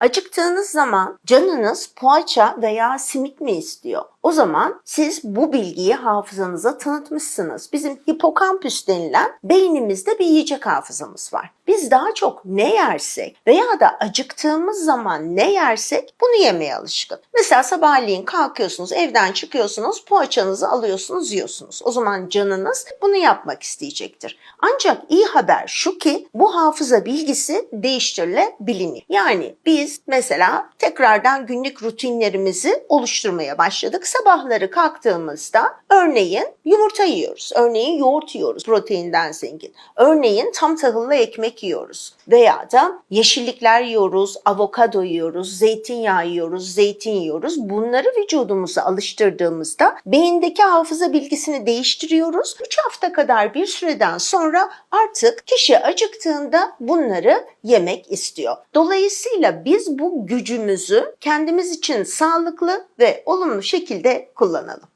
Acıktığınız zaman canınız poğaça veya simit mi istiyor? O zaman siz bu bilgiyi hafızanıza tanıtmışsınız. Bizim hipokampüs denilen beynimizde bir yiyecek hafızamız var. Biz daha çok ne yersek veya da acıktığımız zaman ne yersek bunu yemeye alışkın. Mesela sabahleyin kalkıyorsunuz, evden çıkıyorsunuz, poğaçanızı alıyorsunuz, yiyorsunuz. O zaman canınız bunu yapmak isteyecektir. Ancak iyi haber şu ki bu hafıza bilgisi değiştirilebiliniyor. Yani biz mesela tekrardan günlük rutinlerimizi oluşturmaya başladık. Sabahları kalktığımızda örneğin yumurta yiyoruz. Örneğin yoğurt yiyoruz proteinden zengin. Örneğin tam tahıllı ekmek yiyoruz. Veya da yeşillikler yiyoruz, avokado yiyoruz, zeytinyağı yiyoruz, zeytin yiyoruz. Bunları vücudumuza alıştırdığımızda beyindeki hafıza bilgisini değiştiriyoruz. 3 hafta kadar bir süreden sonra artık kişi acıktığında bunları yemek istiyor. Dolayısıyla biz bu gücümüzü kendimiz için sağlıklı ve olumlu şekilde kullanalım.